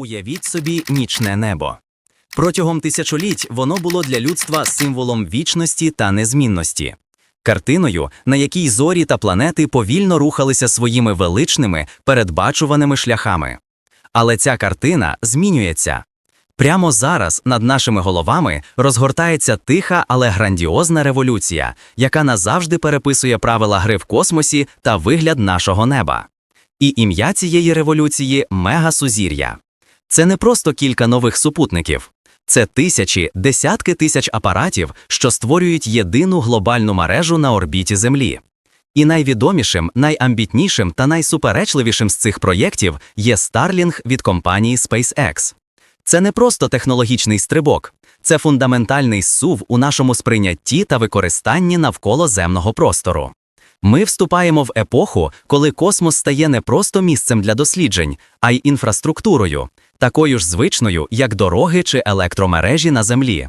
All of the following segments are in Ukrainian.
Уявіть собі нічне небо. Протягом тисячоліть воно було для людства символом вічності та незмінності, картиною, на якій зорі та планети повільно рухалися своїми величними, передбачуваними шляхами. Але ця картина змінюється. Прямо зараз над нашими головами розгортається тиха, але грандіозна революція, яка назавжди переписує правила гри в космосі та вигляд нашого неба. І ім'я цієї революції мегасузір'я. Це не просто кілька нових супутників, це тисячі, десятки тисяч апаратів, що створюють єдину глобальну мережу на орбіті Землі. І найвідомішим, найамбітнішим та найсуперечливішим з цих проєктів є Starlink від компанії SpaceX. Це не просто технологічний стрибок, це фундаментальний сув у нашому сприйнятті та використанні навколо земного простору. Ми вступаємо в епоху, коли космос стає не просто місцем для досліджень, а й інфраструктурою, такою ж звичною, як дороги чи електромережі на землі.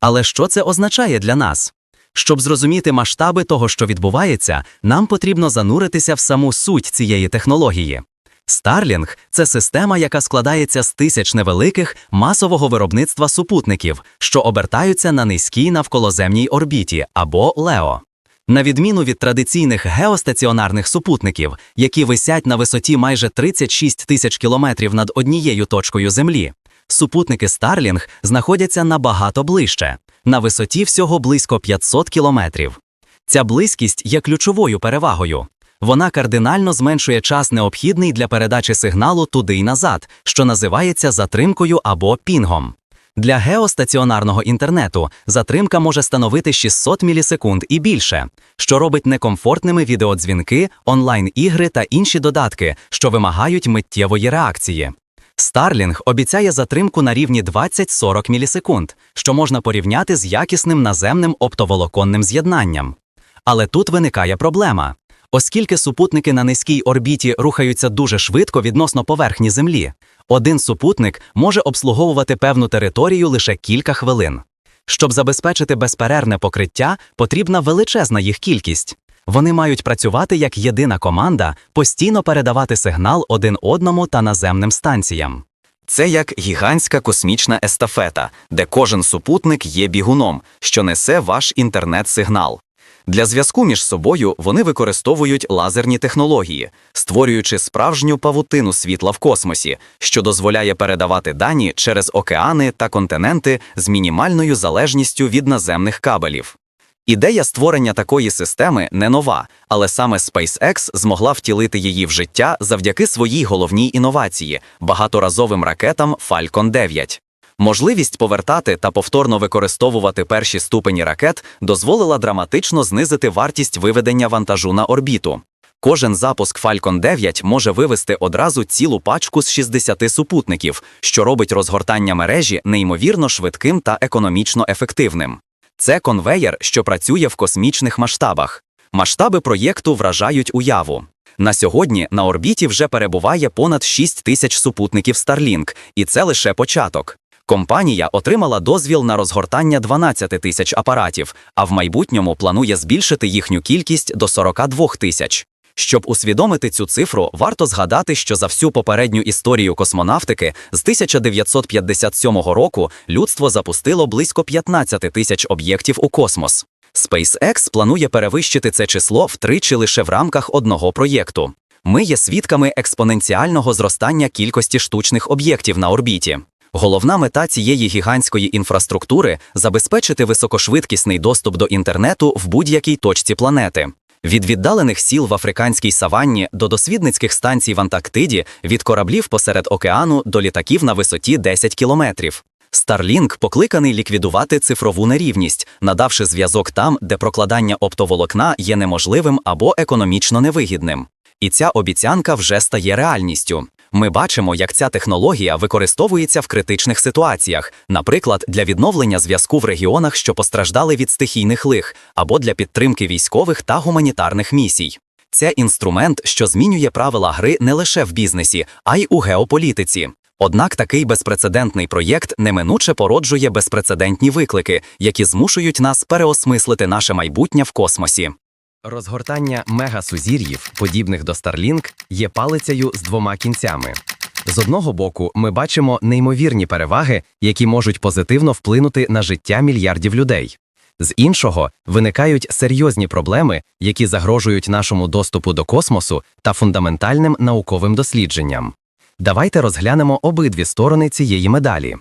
Але що це означає для нас? Щоб зрозуміти масштаби того, що відбувається, нам потрібно зануритися в саму суть цієї технології. Starlink – це система, яка складається з тисяч невеликих масового виробництва супутників, що обертаються на низькій навколоземній орбіті або ЛЕО. На відміну від традиційних геостаціонарних супутників, які висять на висоті майже 36 тисяч кілометрів над однією точкою Землі, супутники Starlink знаходяться набагато ближче, на висоті всього близько 500 кілометрів. Ця близькість є ключовою перевагою. Вона кардинально зменшує час необхідний для передачі сигналу туди й назад, що називається затримкою або пінгом. Для геостаціонарного інтернету затримка може становити 600 мілісекунд і більше, що робить некомфортними відеодзвінки, онлайн-ігри та інші додатки, що вимагають миттєвої реакції. Starlink обіцяє затримку на рівні 20-40 мілісекунд, що можна порівняти з якісним наземним оптоволоконним з'єднанням. Але тут виникає проблема. Оскільки супутники на низькій орбіті рухаються дуже швидко відносно поверхні Землі, один супутник може обслуговувати певну територію лише кілька хвилин. Щоб забезпечити безперервне покриття, потрібна величезна їх кількість. Вони мають працювати як єдина команда, постійно передавати сигнал один одному та наземним станціям. Це як гігантська космічна естафета, де кожен супутник є бігуном, що несе ваш інтернет-сигнал. Для зв'язку між собою вони використовують лазерні технології, створюючи справжню павутину світла в космосі, що дозволяє передавати дані через океани та континенти з мінімальною залежністю від наземних кабелів. Ідея створення такої системи не нова, але саме SpaceX змогла втілити її в життя завдяки своїй головній інновації багаторазовим ракетам Falcon 9. Можливість повертати та повторно використовувати перші ступені ракет дозволила драматично знизити вартість виведення вантажу на орбіту. Кожен запуск Falcon 9 може вивести одразу цілу пачку з 60 супутників, що робить розгортання мережі неймовірно швидким та економічно ефективним. Це конвеєр, що працює в космічних масштабах. Масштаби проєкту вражають уяву. На сьогодні на орбіті вже перебуває понад 6 тисяч супутників Starlink, і це лише початок. Компанія отримала дозвіл на розгортання 12 тисяч апаратів, а в майбутньому планує збільшити їхню кількість до 42 тисяч. Щоб усвідомити цю цифру, варто згадати, що за всю попередню історію космонавтики з 1957 року людство запустило близько 15 тисяч об'єктів у космос. SpaceX планує перевищити це число втричі лише в рамках одного проєкту. Ми є свідками експоненціального зростання кількості штучних об'єктів на орбіті. Головна мета цієї гігантської інфраструктури забезпечити високошвидкісний доступ до інтернету в будь-якій точці планети. Від віддалених сіл в африканській саванні до дослідницьких станцій в Антарктиді, від кораблів посеред океану до літаків на висоті 10 кілометрів. Starlink покликаний ліквідувати цифрову нерівність, надавши зв'язок там, де прокладання оптоволокна є неможливим або економічно невигідним. І ця обіцянка вже стає реальністю. Ми бачимо, як ця технологія використовується в критичних ситуаціях, наприклад, для відновлення зв'язку в регіонах, що постраждали від стихійних лих, або для підтримки військових та гуманітарних місій. Це інструмент, що змінює правила гри не лише в бізнесі, а й у геополітиці. Однак такий безпрецедентний проєкт неминуче породжує безпрецедентні виклики, які змушують нас переосмислити наше майбутнє в космосі. Розгортання мегасузір'їв, подібних до Starlink, є палицею з двома кінцями. З одного боку, ми бачимо неймовірні переваги, які можуть позитивно вплинути на життя мільярдів людей. З іншого виникають серйозні проблеми, які загрожують нашому доступу до космосу та фундаментальним науковим дослідженням. Давайте розглянемо обидві сторони цієї медалі.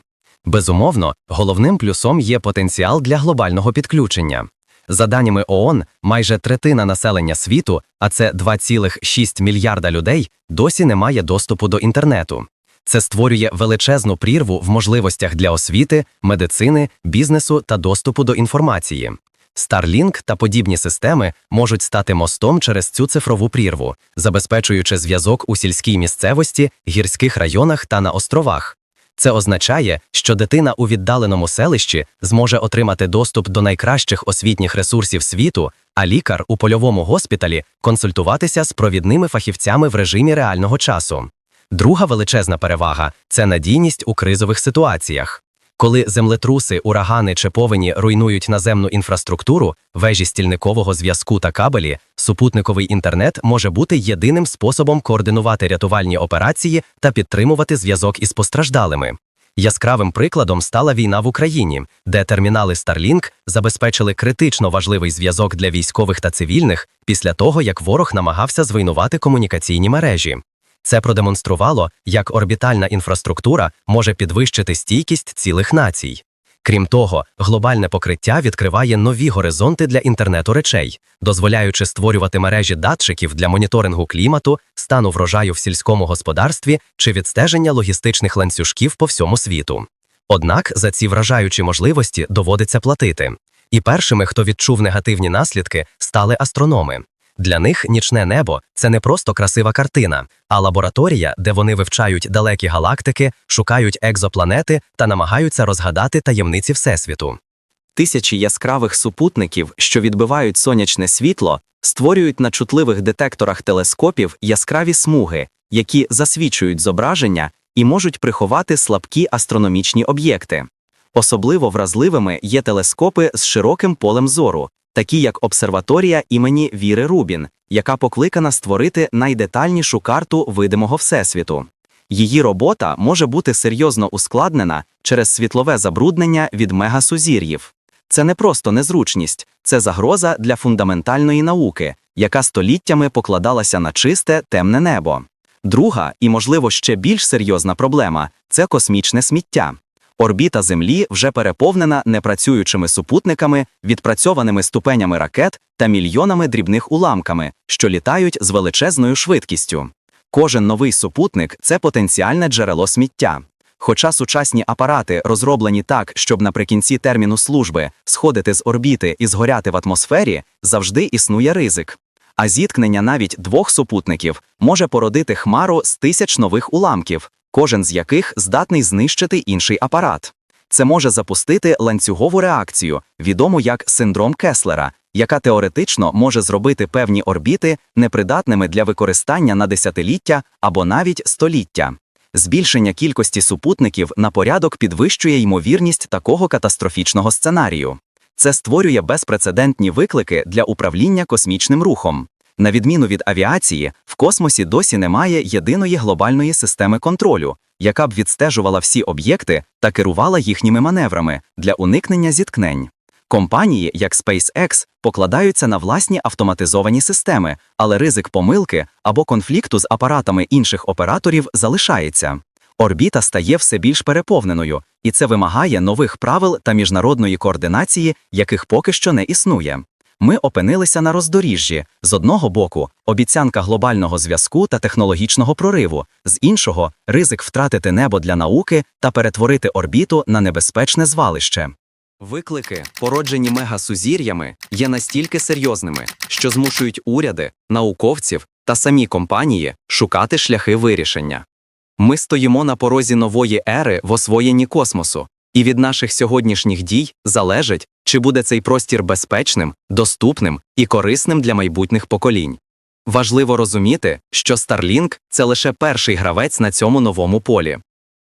Безумовно, головним плюсом є потенціал для глобального підключення. За даними ООН, майже третина населення світу, а це 2,6 мільярда людей, досі не має доступу до інтернету. Це створює величезну прірву в можливостях для освіти, медицини, бізнесу та доступу до інформації. Starlink та подібні системи можуть стати мостом через цю цифрову прірву, забезпечуючи зв'язок у сільській місцевості, гірських районах та на островах. Це означає, що дитина у віддаленому селищі зможе отримати доступ до найкращих освітніх ресурсів світу, а лікар у польовому госпіталі консультуватися з провідними фахівцями в режимі реального часу. Друга величезна перевага це надійність у кризових ситуаціях. Коли землетруси, урагани чи повені руйнують наземну інфраструктуру, вежі стільникового зв'язку та кабелі, супутниковий інтернет може бути єдиним способом координувати рятувальні операції та підтримувати зв'язок із постраждалими. Яскравим прикладом стала війна в Україні, де термінали Starlink забезпечили критично важливий зв'язок для військових та цивільних після того, як ворог намагався зруйнувати комунікаційні мережі. Це продемонструвало, як орбітальна інфраструктура може підвищити стійкість цілих націй. Крім того, глобальне покриття відкриває нові горизонти для інтернету речей, дозволяючи створювати мережі датчиків для моніторингу клімату, стану врожаю в сільському господарстві чи відстеження логістичних ланцюжків по всьому світу. Однак за ці вражаючі можливості доводиться платити. І першими, хто відчув негативні наслідки, стали астрономи. Для них нічне небо це не просто красива картина, а лабораторія, де вони вивчають далекі галактики, шукають екзопланети та намагаються розгадати таємниці Всесвіту. Тисячі яскравих супутників, що відбивають сонячне світло, створюють на чутливих детекторах телескопів яскраві смуги, які засвічують зображення і можуть приховати слабкі астрономічні об'єкти. Особливо вразливими є телескопи з широким полем зору, такі як обсерваторія імені Віри Рубін, яка покликана створити найдетальнішу карту видимого всесвіту. Її робота може бути серйозно ускладнена через світлове забруднення від мегасузір'їв. Це не просто незручність, це загроза для фундаментальної науки, яка століттями покладалася на чисте темне небо. Друга і, можливо, ще більш серйозна проблема це космічне сміття. Орбіта Землі вже переповнена непрацюючими супутниками, відпрацьованими ступенями ракет та мільйонами дрібних уламками, що літають з величезною швидкістю. Кожен новий супутник це потенціальне джерело сміття. Хоча сучасні апарати розроблені так, щоб наприкінці терміну служби сходити з орбіти і згоряти в атмосфері, завжди існує ризик. А зіткнення навіть двох супутників може породити хмару з тисяч нових уламків, кожен з яких здатний знищити інший апарат. Це може запустити ланцюгову реакцію, відому як синдром Кеслера, яка теоретично може зробити певні орбіти непридатними для використання на десятиліття або навіть століття. Збільшення кількості супутників на порядок підвищує ймовірність такого катастрофічного сценарію. Це створює безпрецедентні виклики для управління космічним рухом. На відміну від авіації, в космосі досі немає єдиної глобальної системи контролю, яка б відстежувала всі об'єкти та керувала їхніми маневрами для уникнення зіткнень. Компанії, як SpaceX, покладаються на власні автоматизовані системи, але ризик помилки або конфлікту з апаратами інших операторів залишається. Орбіта стає все більш переповненою, і це вимагає нових правил та міжнародної координації, яких поки що не існує. Ми опинилися на роздоріжжі з одного боку обіцянка глобального зв'язку та технологічного прориву, з іншого ризик втратити небо для науки та перетворити орбіту на небезпечне звалище. Виклики, породжені мегасузір'ями, є настільки серйозними, що змушують уряди, науковців та самі компанії шукати шляхи вирішення. Ми стоїмо на порозі нової ери в освоєнні космосу, і від наших сьогоднішніх дій залежить, чи буде цей простір безпечним, доступним і корисним для майбутніх поколінь. Важливо розуміти, що Starlink – це лише перший гравець на цьому новому полі.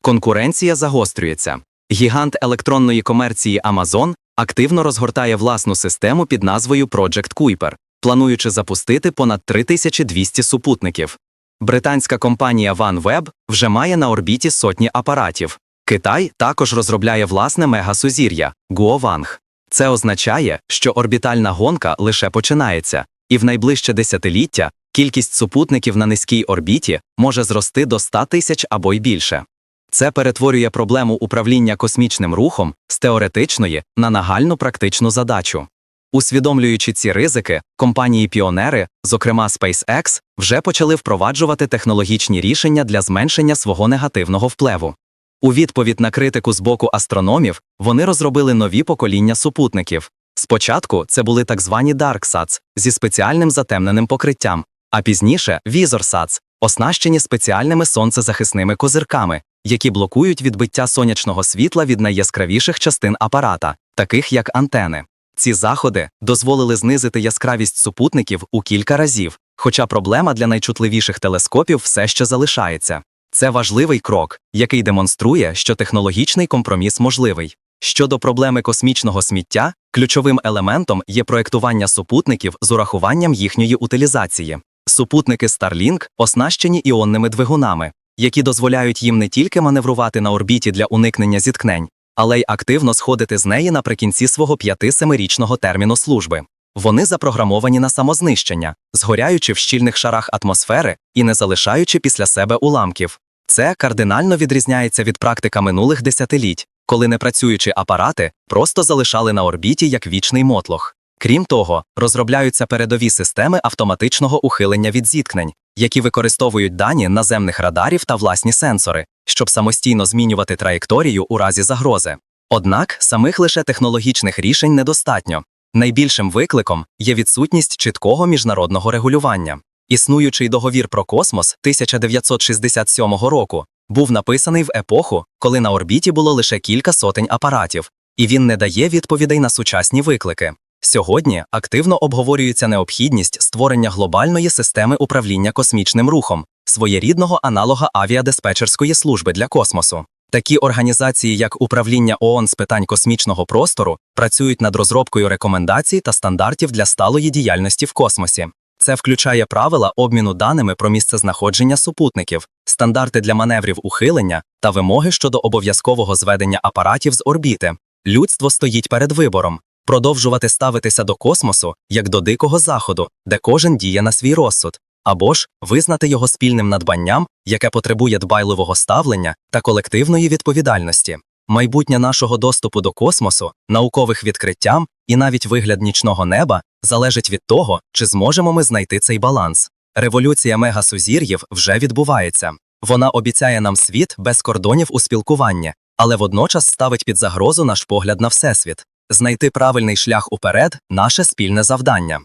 Конкуренція загострюється. Гігант електронної комерції Amazon активно розгортає власну систему під назвою Project Kuiper, плануючи запустити понад 3200 супутників. Британська компанія OneWeb вже має на орбіті сотні апаратів. Китай також розробляє власне мегасузір'я Гуованг. Це означає, що орбітальна гонка лише починається, і в найближче десятиліття кількість супутників на низькій орбіті може зрости до 100 тисяч або й більше. Це перетворює проблему управління космічним рухом з теоретичної на нагальну практичну задачу. Усвідомлюючи ці ризики, компанії-піонери, зокрема SpaceX, вже почали впроваджувати технологічні рішення для зменшення свого негативного впливу. У відповідь на критику з боку астрономів вони розробили нові покоління супутників. Спочатку це були так звані DarkSats зі спеціальним затемненим покриттям, а пізніше VisorSats, оснащені спеціальними сонцезахисними козирками, які блокують відбиття сонячного світла від найяскравіших частин апарата, таких як антени. Ці заходи дозволили знизити яскравість супутників у кілька разів, хоча проблема для найчутливіших телескопів все ще залишається. Це важливий крок, який демонструє, що технологічний компроміс можливий. Щодо проблеми космічного сміття, ключовим елементом є проектування супутників з урахуванням їхньої утилізації. Супутники Starlink оснащені іонними двигунами, які дозволяють їм не тільки маневрувати на орбіті для уникнення зіткнень, але й активно сходити з неї наприкінці свого 5-7-річного терміну служби. Вони запрограмовані на самознищення, згоряючи в щільних шарах атмосфери і не залишаючи після себе уламків. Це кардинально відрізняється від практика минулих десятиліть, коли непрацюючі апарати просто залишали на орбіті як вічний мотлох. Крім того, розробляються передові системи автоматичного ухилення від зіткнень, які використовують дані наземних радарів та власні сенсори, щоб самостійно змінювати траєкторію у разі загрози. Однак самих лише технологічних рішень недостатньо. Найбільшим викликом є відсутність чіткого міжнародного регулювання. Існуючий договір про космос 1967 року був написаний в епоху, коли на орбіті було лише кілька сотень апаратів, і він не дає відповідей на сучасні виклики. Сьогодні активно обговорюється необхідність створення глобальної системи управління космічним рухом, своєрідного аналога авіадиспетчерської служби для космосу. Такі організації, як Управління ООН з питань космічного простору, працюють над розробкою рекомендацій та стандартів для сталої діяльності в космосі. Це включає правила обміну даними про місцезнаходження супутників, стандарти для маневрів ухилення та вимоги щодо обов'язкового зведення апаратів з орбіти. Людство стоїть перед вибором продовжувати ставитися до космосу як до дикого заходу, де кожен діє на свій розсуд, або ж визнати його спільним надбанням, яке потребує дбайливого ставлення та колективної відповідальності. Майбутнє нашого доступу до космосу, наукових відкриттям і навіть вигляд нічного неба залежить від того, чи зможемо ми знайти цей баланс. Революція мегасузір'їв вже відбувається. Вона обіцяє нам світ без кордонів у спілкуванні, але водночас ставить під загрозу наш погляд на всесвіт. Знайти правильний шлях уперед наше спільне завдання.